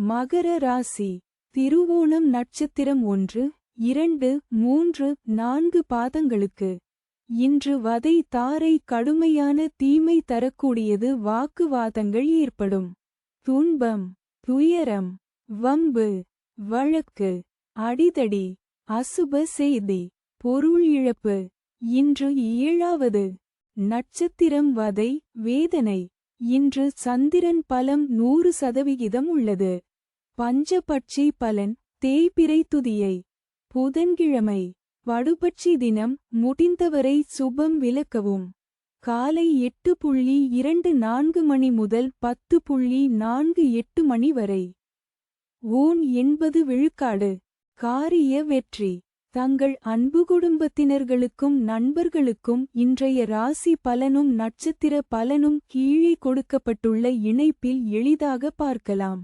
மகர ராசி. திருவோணம் நட்சத்திரம் ஒன்று இரண்டு மூன்று நான்கு பாதங்களுக்கு. இன்று வதை தாரை கடுமையான தீமை தரக்கூடியது வாக்குவாதங்கள் ஏற்படும். துன்பம் துயரம் வம்பு வழக்கு அடிதடி அசுப செய்தி பொருள் இழப்பு. இன்று ஏழாவது நட்சத்திரம் வதை வேதனை. இன்று சந்திரன் பலம் நூறு சதவிகிதம் உள்ளது. பஞ்சபட்சி பலன் தேய்பிரை துதியை. புதன்கிழமை வடுபட்சி தினம் முடிந்தவரை சுபம் விளக்கவும். காலை எட்டு புள்ளி இரண்டு நான்கு மணி முதல் பத்து புள்ளி நான்கு எட்டு மணி வரை. ஊன் எண்பது விழுக்காடு. காரிய வெற்றி. தங்கள் அன்பு குடும்பத்தினர்களுக்கும் நண்பர்களுக்கும் இன்றைய ராசி பலனும் நட்சத்திர பலனும் கீழே கொடுக்கப்பட்டுள்ள இணைப்பில் எளிதாக பார்க்கலாம்.